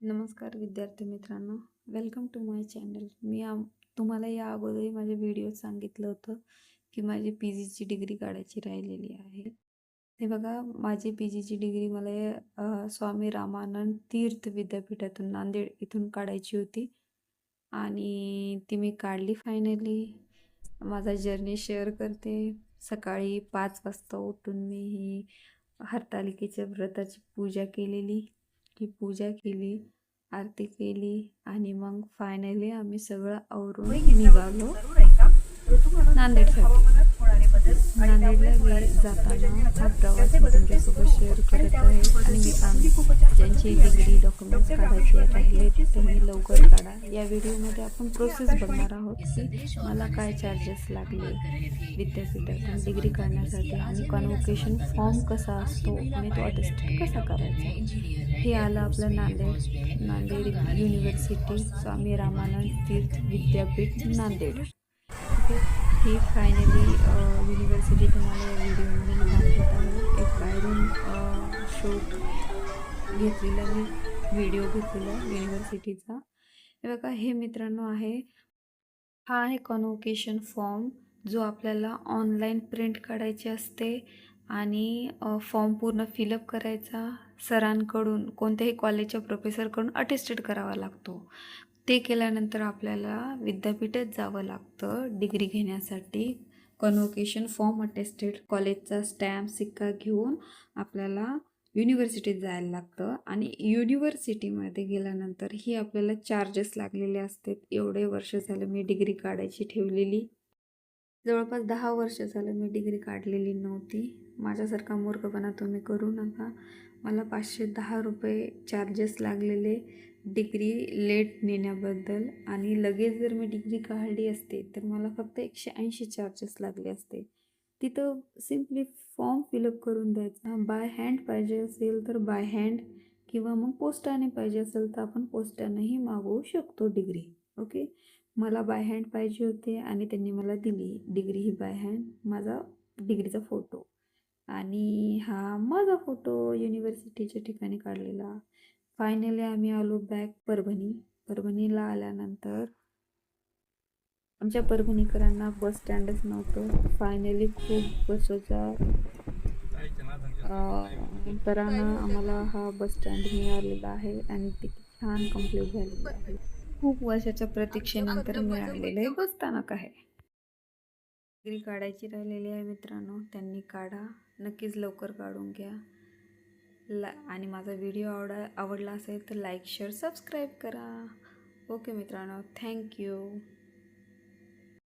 नमस्कार विद्यार्थी मित्रांनो. वेलकम टू माय चॅनल मी आम तुम्हाला या अगोदरही माझ्या व्हिडिओत सांगितलं होतं की माझी पी जीची डिग्री काढायची राहिलेली आहे. हे बघा माझी पी जीची डिग्री मला स्वामी रामानंद तीर्थ विद्यापीठातून नांदेड इथून काढायची होती. आणि ती मी काढली फायनली माझा जर्नी शेअर करते. सकाळी पाच वाजता उठून मी ही हरतालिकेच्या व्रताची पूजा केलेली. ही पूजा केली आरती केली आणि मग फायनली आम्ही सगळं आवरून निघालो. नांदेडसाठी. नांदेडला जाताना हा प्रवास मी तुमच्यासोबत शेअर करत आहे. आणि मी ज्यांची डिग्री डॉक्युमेंट्स काढायचे राहिले त्यांनी लवकर या व्हिडिओमध्ये आपण प्रोसेस बघणार आहोत की मला काय चार्जेस लागले विद्यापीठातून डिग्री काढण्यासाठी आणि कॉन्व्होकेशन फॉर्म कसा असतो आणि तो अटेस्टेड कसा करायचा? हे आलं आपलं नांदेड नांदेड युनिव्हर्सिटी स्वामी रामानंद तीर्थ विद्यापीठ नांदेड. ओके ही फायनली युनिव्हर्सिटी तुम्हाला या व्हिडिओमध्ये दाखवत आहे. एक बाहेरून शूट घेतलेला मी व्हिडिओ घेतलेला युनिव्हर्सिटीचा हे बघा हे मित्रांनो आहे. हा आहे कॉन्वोकेशन फॉर्म जो आपल्याला ऑनलाईन प्रिंट काढायची असते आणि फॉर्म पूर्ण फिलअप करायचा सरांकडून कोणत्याही कॉलेजच्या प्रोफेसरकडून अटेस्टेड करावा लागतो. ते केल्यानंतर आपल्याला विद्यापीठात जावं लागतं डिग्री घेण्यासाठी. कन्व्होकेशन फॉर्म अटेस्टेड कॉलेजचा स्टॅम्प सिक्का घेऊन आपल्याला युनिव्हर्सिटीत जायला लागतं आणि युनिव्हर्सिटीमध्ये गेल्यानंतर ही आपल्याला चार्जेस लागलेले असतात. एवढे वर्ष झालं मी डिग्री काढायची ठेवलेली. जवळपास दहा वर्ष झालं मी डिग्री काढलेली नव्हती. माझ्यासारखा मूर्खपणा तुम्ही करू नका. मला पाचशे दहा रुपये चार्जेस लागलेले डिग्री लेट नेण्याबद्दल. आणि लगेच जर मी डिग्री काढली असते तर मला फक्त एकशे ऐंशी चार्जेस लागले असते. तिथं सिम्पली फॉर्म फिलअप करून द्यायचा. बाय हँड पाहिजे असेल तर बाय हँड किंवा मग पोस्टाने पाहिजे असेल तर आपण पोस्टानेही मागवू शकतो डिग्री ओके मला बाय हँड पाहिजे होते आणि त्यांनी मला दिली. डिग्री ही बाय हँड माझा डिग्रीचा फोटो आणि हा माझा फोटो युनिव्हर्सिटीच्या ठिकाणी काढलेला. फायनली आम्ही आलो बॅक परभणी. परभणीला आल्यानंतर आमच्या परभणीकरांना बस स्टँडच नव्हतं. फायनली खूप बसचा तरानं आम्हाला हा बस स्टँड मिळालेला आहे आणि ते छान कंप्लीट झालेलं आहे. खूप वर्षाच्या प्रतीक्षेनंतर मिळालेलं आहे बसस्थानक आहे. डिग्री काढायची राहिलेली आहे मित्रांनो त्यांनी काढा. नक्कीच लवकर काढून घ्या. ला आणि माझा व्हिडिओ आवडा आवडला असेल तर लाईक शेअर सबस्क्राईब करा. ओके मित्रांनो थँक्यू